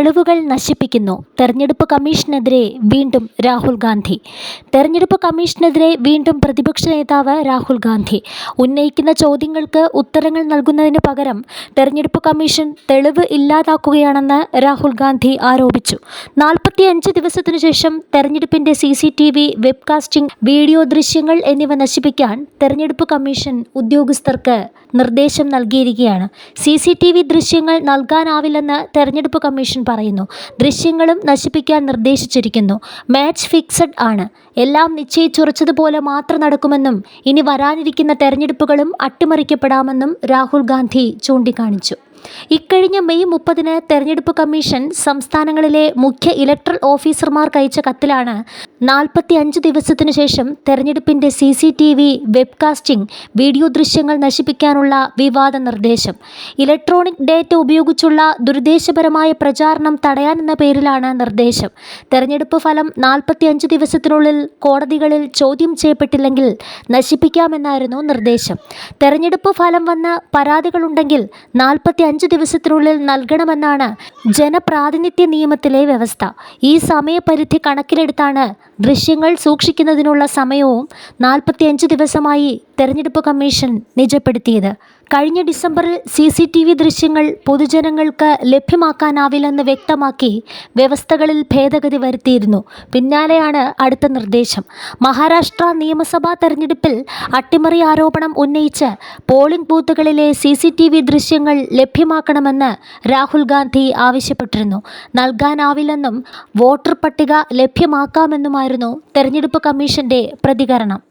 തെളിവുകൾ നശിപ്പിക്കുന്നു. തെരഞ്ഞെടുപ്പ് കമ്മീഷനെതിരെ വീണ്ടും രാഹുൽ ഗാന്ധി. തെരഞ്ഞെടുപ്പ് കമ്മീഷനെതിരെ വീണ്ടും പ്രതിപക്ഷ നേതാവ് രാഹുൽ ഗാന്ധി. ഉന്നയിക്കുന്ന ചോദ്യങ്ങൾക്ക് ഉത്തരങ്ങൾ നൽകുന്നതിന് പകരം തെരഞ്ഞെടുപ്പ് കമ്മീഷൻ തെളിവ് ഇല്ലാതാക്കുകയാണെന്ന് രാഹുൽ ഗാന്ധി ആരോപിച്ചു. നാൽപ്പത്തിയഞ്ച് ദിവസത്തിനു ശേഷം തെരഞ്ഞെടുപ്പിന്റെ C C T V webcasting video ദൃശ്യങ്ങൾ എന്നിവ നശിപ്പിക്കാൻ തെരഞ്ഞെടുപ്പ് കമ്മീഷൻ ഉദ്യോഗസ്ഥർക്ക് നിർദ്ദേശം നൽകിയിരിക്കുകയാണ്. സി സി ടി വി ദൃശ്യങ്ങൾ നൽകാനാവില്ലെന്ന് തെരഞ്ഞെടുപ്പ് കമ്മീഷൻ പറയുന്നു. ദൃശ്യങ്ങളും നശിപ്പിക്കാൻ നിർദ്ദേശിച്ചിരിക്കുന്നു. മാച്ച് ഫിക്സഡ് ആണ്. എല്ലാം നിശ്ചയിച്ചുറച്ചതുപോലെ മാത്രം നടക്കുമെന്നും ഇനി വരാനിരിക്കുന്ന തെരഞ്ഞെടുപ്പുകളും അട്ടിമറിക്കപ്പെടാമെന്നും രാഹുൽ ഗാന്ധി ചൂണ്ടിക്കാണിച്ചു. ഇക്കഴിഞ്ഞ മെയ് മുപ്പതിന് തെരഞ്ഞെടുപ്പ് കമ്മീഷൻ സംസ്ഥാനങ്ങളിലെ മുഖ്യ ഇലക്ട്രൽ ഓഫീസർമാർക്ക് അയച്ച കത്തിലാണ് നാൽപ്പത്തി അഞ്ച് ദിവസത്തിനു ശേഷം തെരഞ്ഞെടുപ്പിന്റെ C C T V webcasting video ദൃശ്യങ്ങൾ നശിപ്പിക്കാനുള്ള വിവാദ നിർദ്ദേശം. ഇലക്ട്രോണിക് ഡേറ്റ ഉപയോഗിച്ചുള്ള ദുരുദ്ദേശപരമായ പ്രചാരണം തടയാനെന്ന പേരിലാണ് നിർദ്ദേശം. തെരഞ്ഞെടുപ്പ് ഫലം നാൽപ്പത്തി അഞ്ച് ദിവസത്തിനുള്ളിൽ കോടതികളിൽ ചോദ്യം ചെയ്യപ്പെട്ടില്ലെങ്കിൽ നശിപ്പിക്കാമെന്നായിരുന്നു നിർദ്ദേശം. തെരഞ്ഞെടുപ്പ് ഫലം വന്ന് പരാതികളുണ്ടെങ്കിൽ നാൽപ്പത്തി അഞ്ച് ദിവസത്തിനുള്ളിൽ നൽകണമെന്നാണ് ജനപ്രാതിനിധ്യ നിയമത്തിലെ വ്യവസ്ഥ. ഈ സമയപരിധി കണക്കിലെടുത്താണ് ദൃശ്യങ്ങൾ സൂക്ഷിക്കുന്നതിനുള്ള സമയവും നാൽപ്പത്തിയഞ്ച് ദിവസമായി തെരഞ്ഞെടുപ്പ് കമ്മീഷൻ നിജപ്പെടുത്തിയത്. കഴിഞ്ഞ ഡിസംബറിൽ സി സി ടി വി ദൃശ്യങ്ങൾ പൊതുജനങ്ങൾക്ക് ലഭ്യമാക്കാനാവില്ലെന്ന് വ്യക്തമാക്കി വ്യവസ്ഥകളിൽ ഭേദഗതി വരുത്തിയിരുന്നു. പിന്നാലെയാണ് അടുത്ത നിർദ്ദേശം. മഹാരാഷ്ട്ര നിയമസഭാ തെരഞ്ഞെടുപ്പിൽ അട്ടിമറി ആരോപണം ഉന്നയിച്ച് പോളിംഗ് ബൂത്തുകളിലെ സി സി ടി വി ദൃശ്യങ്ങൾ ലഭ്യമാക്കണമെന്ന് രാഹുൽ ഗാന്ധി ആവശ്യപ്പെട്ടിരുന്നു. നൽകാനാവില്ലെന്നും വോട്ടർ പട്ടിക ലഭ്യമാക്കാമെന്നുമായിരുന്നു തെരഞ്ഞെടുപ്പ് കമ്മീഷന്റെ പ്രതികരണം.